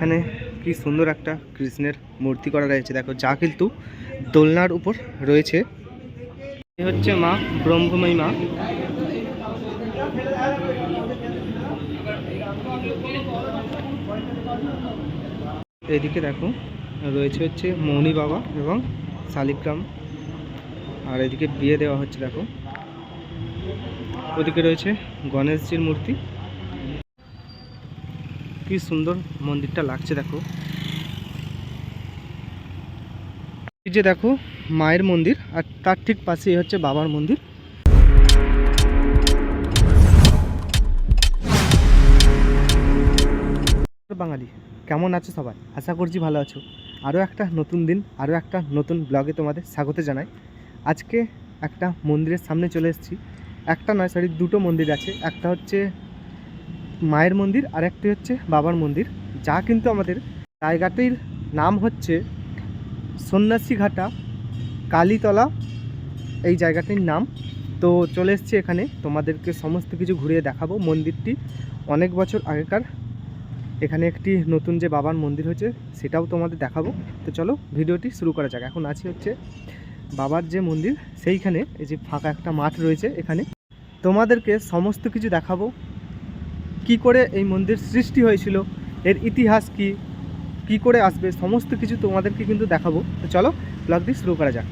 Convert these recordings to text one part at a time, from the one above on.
এখানে কি সুন্দর একটা কৃষ্ণের মূর্তি করা রয়েছে। দেখো, যা কিন্তু দোলনার উপর রয়েছে। এ হচ্ছে মা ব্রহ্মময়ী মা। এদিকে দেখো, রয়েছে হচ্ছে মৌনি বাবা এবং শালিগ্রাম। আর এদিকে বিয়ে দেওয়া হচ্ছে, দেখো। ওদিকে রয়েছে গণেশজির মূর্তি। কি সুন্দর মন্দিরটা লাগছে দেখো। এই যে দেখো, মায়ের মন্দির, আর তার ঠিক পাশেই হচ্ছে বাবার মন্দির। বাঙালি, কেমন আছো সবাই? আশা করছি ভালো আছো। আরও একটা নতুন দিন আরও একটা নতুন ব্লগে তোমাদের স্বাগত জানাই। আজকে একটা মন্দিরের সামনে চলে এসেছি। একটা নয় সরি দুটো মন্দির আছে। একটা হচ্ছে মায়ের মন্দির আর একটি হচ্ছে বাবার মন্দির, যা কিন্তু আমাদের জায়গাটির নাম হচ্ছে সন্ন্যাসী ঘাটা, কালীতলা, এই জায়গাটির নাম। তো চলে এসেছি এখানে, তোমাদেরকে সমস্ত কিছু ঘুরিয়ে দেখাবো। মন্দিরটি অনেক বছর আগেকার। এখানে একটি নতুন যে বাবার মন্দির হয়েছে, সেটাও তোমাদের দেখাবো। তো চলো, ভিডিওটি শুরু করা যাক। এখন আছি হচ্ছে বাবার যে মন্দির, সেইখানে। এই যে ফাঁকা একটা মাঠ রয়েছে এখানে। তোমাদেরকে সমস্ত কিছু দেখাবো। কি করে এই মন্দির সৃষ্টি হয়েছিল, এর ইতিহাস কি কি করে আসবে, সমস্ত কিছু তোমাদেরকে কিন্তু দেখাবো। তো চলো ব্লগটি শুরু করা যাক।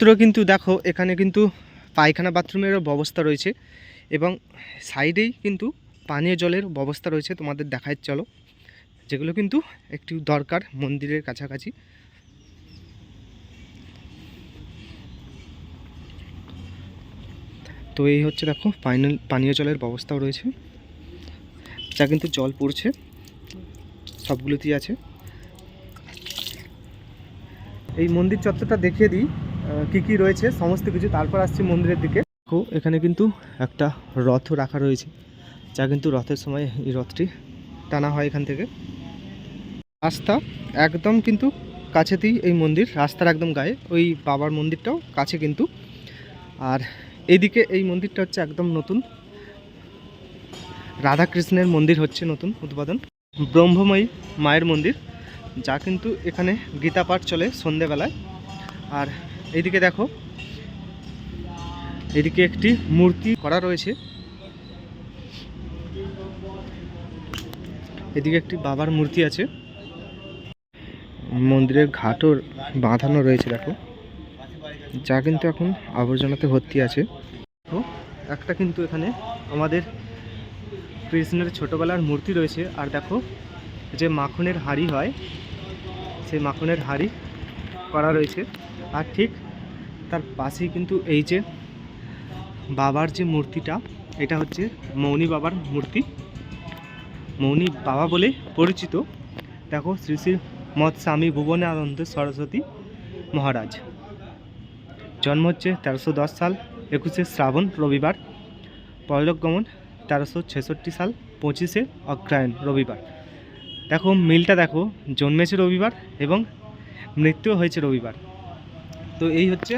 তো কিন্তু দেখো, এখানে কিন্তু পায়খানা বাথরুমেরও ব্যবস্থা রয়েছে এবং সাইডেই কিন্তু পানীয় জলের ব্যবস্থা রয়েছে, তোমাদের দেখায় চলো। যেগুলো কিন্তু একটু দরকার মন্দিরের কাছাকাছি। তো এই হচ্ছে দেখো ফাইনাল পানীয় জলের ব্যবস্থাও রয়েছে। যা কিন্তু জল পড়ছে, সবগুলোতেই আছে। এই মন্দির চত্বরটা দেখিয়ে দিই কি কি রয়েছে, সমস্ত কিছু। তারপর আসছি মন্দিরের দিকে। দেখো, এখানে কিন্তু একটা রথ রাখা রয়েছে, যা কিন্তু রথের সময় এই রথটি টানা হয় এখান থেকে। রাস্তা একদম কিন্তু কাছেতেই এই মন্দির, রাস্তার একদম গায়ে, ওই বাবার মন্দিরটাও কাছে কিন্তু। আর এইদিকে এই মন্দিরটা হচ্ছে একদম নতুন। রাধাকৃষ্ণের মন্দির হচ্ছে নতুন উদ্বোধন। ব্রহ্মময়ী মায়ের মন্দির, যা কিন্তু এখানে গীতা পাঠ চলে সন্ধেবেলায়। আর এইদিকে দেখো এদিকে একটি মূর্তি করা রয়েছে। এদিকে একটি বাবার মূর্তি আছে। মন্দিরের ঘাটও বাঁধানো রয়েছে, দেখো। যা কিন্তু এখন আবর্জনাতে ভর্তি আছে। একটা কিন্তু এখানে আমাদের কৃষ্ণের ছোটোবেলার মূর্তি রয়েছে। আর দেখো, যে মাখনের হাড়ি হয়, সেই মাখনের হাড়ি করা রয়েছে। আর ঠিক তার পাশেই কিন্তু এই যে বাবার যে মূর্তিটা, এটা হচ্ছে মৌনি বাবার মূর্তি। মৌনি বাবা বলে পরিচিত। দেখো, শ্রী শ্রী মৎ স্বামী ভুবনে আনন্দ সরস্বতী মহারাজ। জন্ম হচ্ছে তেরোশো সাল, একুশে শ্রাবণ রবিবার। পরলোকগমন তেরোশো ছেষট্টি সাল পঁচিশে অগ্রায়ণ রবিবার। দেখো, মিলটা দেখো, জন্মেছে রবিবার এবং মৃত্যুও হয়েছে রবিবার। তো এই হচ্ছে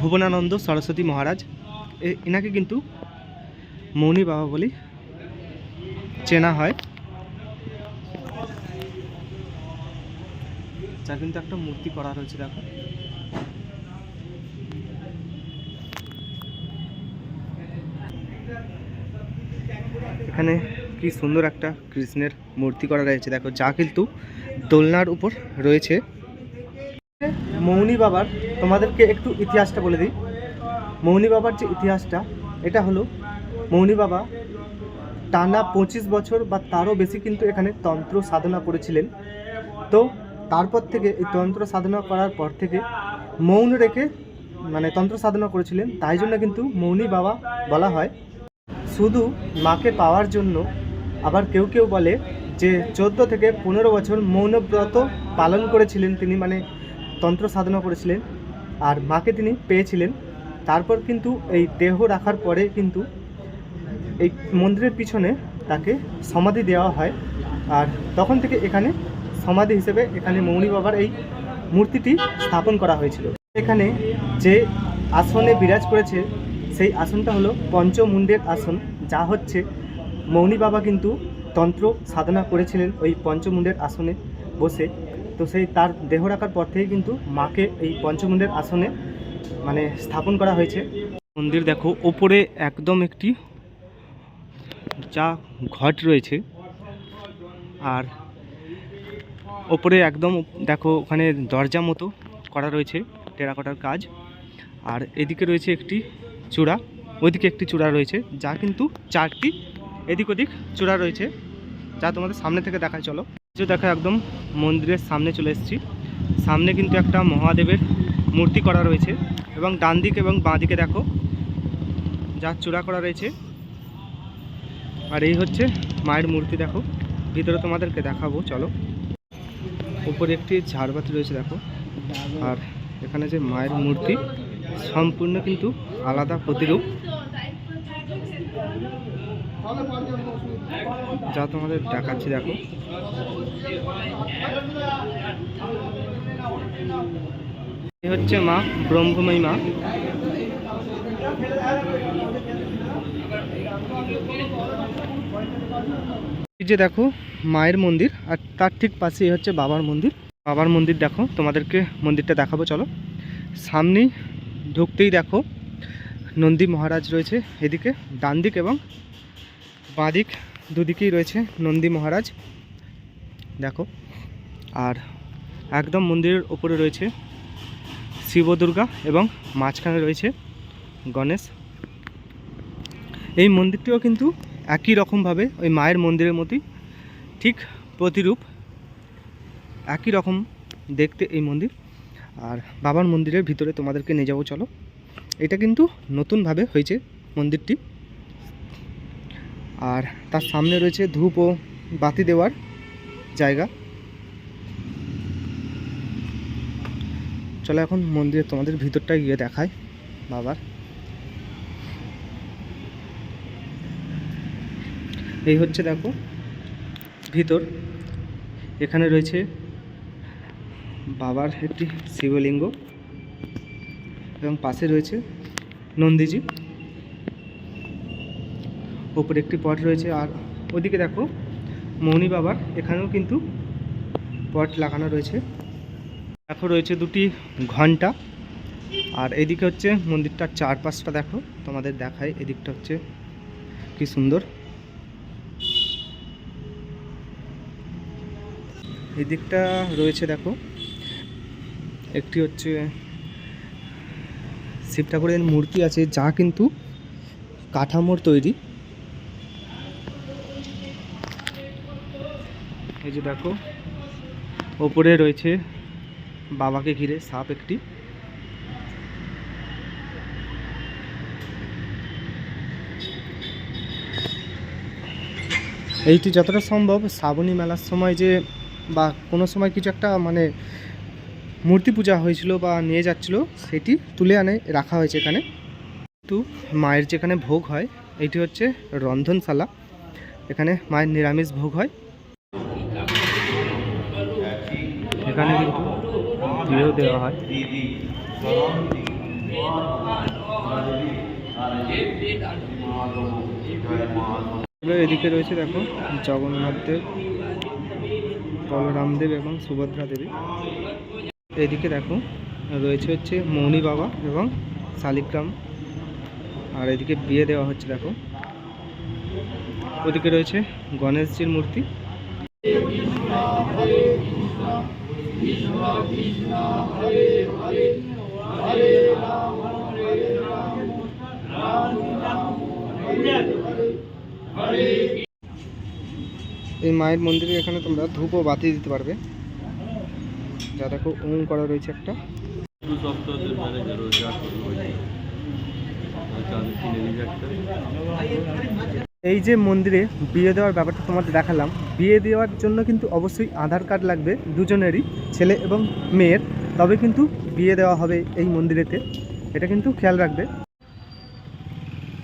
ভুবনানন্দ সরস্বতী মহারাজ। এনাকে কিন্তু মৌনি বাবা বলেই চেনা হয়। যা কিন্তু একটা মূর্তি করা রয়েছে, দেখো। এখানে কি সুন্দর একটা কৃষ্ণের মূর্তি করা রয়েছে। দেখো, যা কিন্তু দোলনার উপর রয়েছে। মৌনি বাবার, তোমাদেরকে একটু ইতিহাসটা বলে দিই। মৌনি বাবার যে ইতিহাসটা, এটা হলো মৌনি বাবা টানা পঁচিশ বছর বা তারও বেশি কিন্তু এখানে তন্ত্র সাধনা করেছিলেন। তো তারপর থেকে এই তন্ত্র সাধনা করার পর থেকে মৌন রেখে মানে তন্ত্র সাধনা করেছিলেন। তাই জন্য কিন্তু মৌনি বাবা বলা হয় শুধু মাকে পাওয়ার জন্য, আবার কেউ কেউ বলে যে চোদ্দ থেকে পনেরো বছর মৌনব্রত পালন করেছিলেন তিনি মানে তন্ত্র সাধনা করেছিলেন, আর মাকে তিনি পেয়েছিলেন। তারপর কিন্তু এই দেহ রাখার পরে কিন্তু এই মন্দিরের পিছনে তাকে সমাধি দেওয়া হয়, আর তখন থেকে এখানে সমাধি হিসেবে এখানে মৌনি বাবার এই মূর্তিটি স্থাপন করা হয়েছিল। এখানে যে আসনে বিরাজ করেছে সেই আসনটা হলো পঞ্চমুণ্ডের আসন, যা হচ্ছে মৌনি বাবা কিন্তু তন্ত্র সাধনা করেছিলেন ওই পঞ্চমুণ্ডের আসনে বসে। তো সেই তার দেহ রাখার পর থেকেই কিন্তু মাকে এই পঞ্চমুণ্ডের আসনে মানে স্থাপন করা হয়েছে। মন্দির দেখো, ওপরে একদম একটি যা ঘট রয়েছে, আর ওপরে একদম দেখো ওখানে দরজা মতো করা রয়েছে, টেরাকোটার কাজ। আর এদিকে রয়েছে একটি চূড়া, ওইদিকে একটি চূড়া রয়েছে, যা কিন্তু চারটি এদিক ওদিক চূড়া রয়েছে, যা তোমাদের সামনে থেকে দেখায়, চলো। যে দেখো একদম মন্দিরের সামনে চলে এসেছি। সামনে কিন্তু একটা মহাদেবের মূর্তি করা রয়েছে এবং ডান দিক এবং বাঁ দিকে দেখো, যা চূড়া করা রয়েছে। আর এই হচ্ছে মায়ের মূর্তি, দেখো। ভিতরে তোমাদেরকে দেখাবো, চলো। উপরে একটি ঝাড়বাতি রয়েছে, দেখো। আর এখানে যে মায়ের মূর্তি সম্পূর্ণ কিন্তু আলাদা প্রতিরূপ। যা তোমাদের দেখাচ্ছি, দেখো। এ হচ্ছে মা, ব্রহ্মময়ী মা। যে দেখো, মায়ের মন্দির, আর তার ঠিক পাশেই হচ্ছে বাবার মন্দির। বাবার মন্দির দেখো, তোমাদেরকে মন্দিরটা দেখাবো, চলো। সামনেই ঢুকতেই দেখো নন্দী মহারাজ রয়েছে এদিকে, ডান দিক এবং বাঁ দিক দুদিকেই রয়েছে নন্দী মহারাজ। দেখো, আর একদম মন্দিরের ওপরে রয়েছে শিব দুর্গা এবং মাঝখানে রয়েছে গণেশ। এই মন্দিরটিও কিন্তু একই রকমভাবে ওই মায়ের মন্দিরের মতোই ঠিক প্রতিরূপ, একই রকম দেখতে এই মন্দির। আর বাবার মন্দিরের ভিতরে তোমাদেরকে নিয়ে যাব, চলো। এটা কিন্তু নতুনভাবে হয়েছে মন্দিরটি। আর তার সামনে রয়েছে ধূপ ও বাতি দেওয়ার জায়গা। চলো এখন মন্দিরে তোমাদের ভিতরটা গিয়ে দেখায় বাবার। এই হচ্ছে দেখো ভিতর। এখানে রয়েছে বাবার একটি শিবলিঙ্গ এবং পাশে রয়েছে নন্দীজি। ওপরে একটি পট রয়েছে আর ওদিকে দেখো মৌনি বাবার, এখানেও কিন্তু পট লাগানো রয়েছে। দেখো রয়েছে দুটি ঘণ্টা আর এদিকে হচ্ছে মন্দিরটার চারপাশটা দেখো, তোমাদের দেখায় এদিকটা হচ্ছে কি সুন্দর। এদিকটা রয়েছে দেখো একটি হচ্ছে শিব ঠাকুরের মূর্তি আছে, যা কিন্তু কাঠামোর তৈরি। এই যে দেখো, ওপরে রয়েছে বাবাকে ঘিরে সাপ একটি। এইটি যতটা সম্ভব, শ্রাবণী মেলার সময় যে বা কোনো সময় কিছু একটা মানে মূর্তি পূজা হয়েছিল বা নিয়ে যাচ্ছিল, সেটি তুলে আনে, রাখা হয়েছে এখানে। কিন্তু মায়ের যেখানে ভোগ হয়, এটি হচ্ছে রন্ধনশালা। এখানে মায়ের নিরামিষ ভোগ হয়। এখানে কিন্তু দিয়েও দেওয়া হয়। এদিকে রয়েছে, দেখো, জগন্নাথ দেব বলরামদেব এবং সুভদ্রা দেবী। এদিকে দেখো, রয়েছে হচ্ছে মৌনি বাবা এবং শালিগ্রাম। আর এদিকে বিয়ে দেওয়া হচ্ছে, দেখো। ওদিকে রয়েছে গণেশজির মূর্তি। এই মায়ের মন্দিরে এখানে তোমরা ধূপ ও বাতি দিতে পারবে। যা দেখো ওম করা রয়েছে একটা। এই যে মন্দিরে বিয়ে দেওয়ার ব্যাপারটা তোমাদের দেখালাম বিয়ে দেওয়ার জন্য কিন্তু অবশ্যই আধার কার্ড লাগবে দুজনেরই ছেলে এবং মেয়ের। তবে কিন্তু বিয়ে দেওয়া হবে এই মন্দিরেতে এটা কিন্তু খেয়াল রাখবে।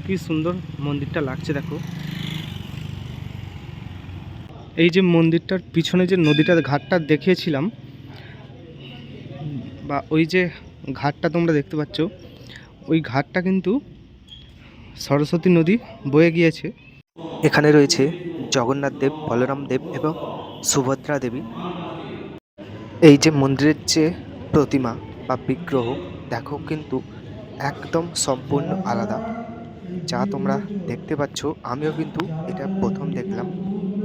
কি সুন্দর মন্দিরটা লাগছে দেখো। এই যে মন্দিরটার পিছনে যে নদীটার ঘাটটা দেখিয়েছিলাম বা ওই যে ঘাটটা তোমরা দেখতে পাচ্ছ, ওই ঘাটটা কিন্তু সরস্বতী নদী বয়ে গিয়েছে। এখানে রয়েছে জগন্নাথ দেব, বলরাম দেব এবং সুভদ্রা দেবী। এই যে মন্দিরের যে প্রতিমা বা বিগ্রহ, দেখো কিন্তু একদম সম্পূর্ণ আলাদা। যা তোমরা দেখতে পাচ্ছ, আমিও কিন্তু এটা প্রথম দেখলাম।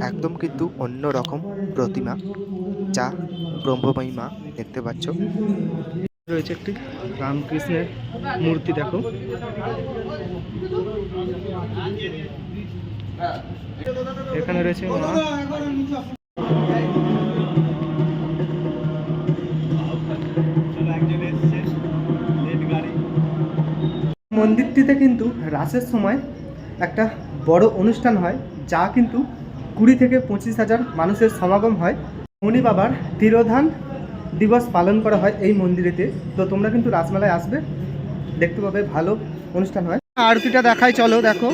একদম কিন্তু অন্য রকম প্রতিমা, যা ব্রহ্মময়ী মা দেখতে পাচ্ছ। রয়েছে একটি রামকৃষ্ণের মূর্তি, দেখো। এখানে রয়েছে মা। মন্দিরটিতে কিন্তু রাসের সময় একটা বড় অনুষ্ঠান হয়, যা কিন্তু কুড়ি থেকে পঁচিশ হাজার মানুষের সমাগম হয়। মণি বাবার তিরোধান দিবস পালন করা হয় এই মন্দিরেতে। তো তোমরা কিন্তু রাসমেলায় আসবে, দেখতে পাবে, ভালো অনুষ্ঠান হয়। আরতিটা দেখাই, চলো দেখো।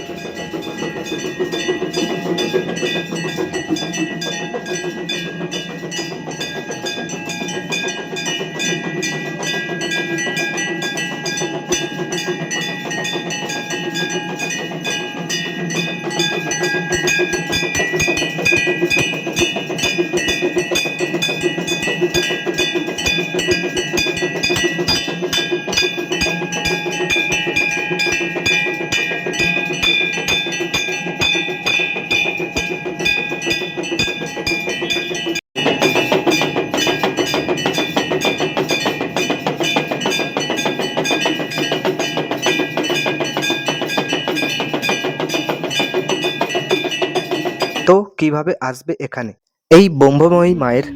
কীভাবে আসবে এখানে? এই ব্রহ্মময়ী মায়ের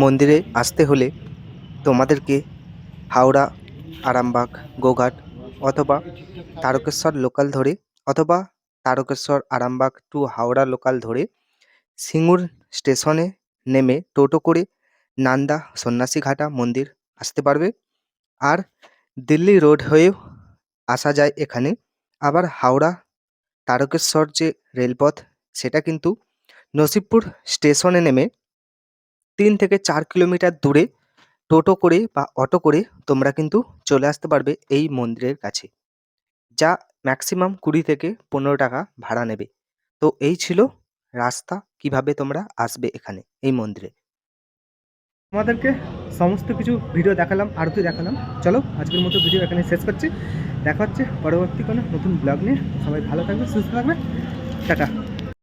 মন্দিরে আসতে হলে তোমাদেরকে হাওড়া, আরামবাগ, গোঘাট অথবা তারকেশ্বর লোকাল ধরে অথবা তারকেশ্বর, আরামবাগ টু হাওড়া লোকাল ধরে সিঙ্গুর স্টেশনে নেমে টোটো করে নান্দা সন্ন্যাসী ঘাটা মন্দির আসতে পারবে। আর দিল্লি রোড হয়েও আসা যায় এখানে। আবার হাওড়া, তারকেশ্বর যে রেলপথ, সেটা কিন্তু নসিবপুর স্টেশনে নেমে তিন থেকে চার কিলোমিটার দূরে টোটো করে বা অটো করে তোমরা কিন্তু চলে আসতে পারবে এই মন্দিরের কাছে, যা ম্যাক্সিমাম কুড়ি থেকে পনেরো টাকা ভাড়া নেবে। তো এই ছিল রাস্তা, কীভাবে তোমরা আসবে এখানে এই মন্দিরে। তোমাদেরকে সমস্ত কিছু ভিডিও দেখালাম, আরতি দেখালাম। চলো আজকের মতো ভিডিও এখানে শেষ করছি। দেখা হচ্ছে পরবর্তী কোনো নতুন ব্লগ নিয়ে। সবাই ভালো থাকবে, সুস্থ থাকবে। টাটা।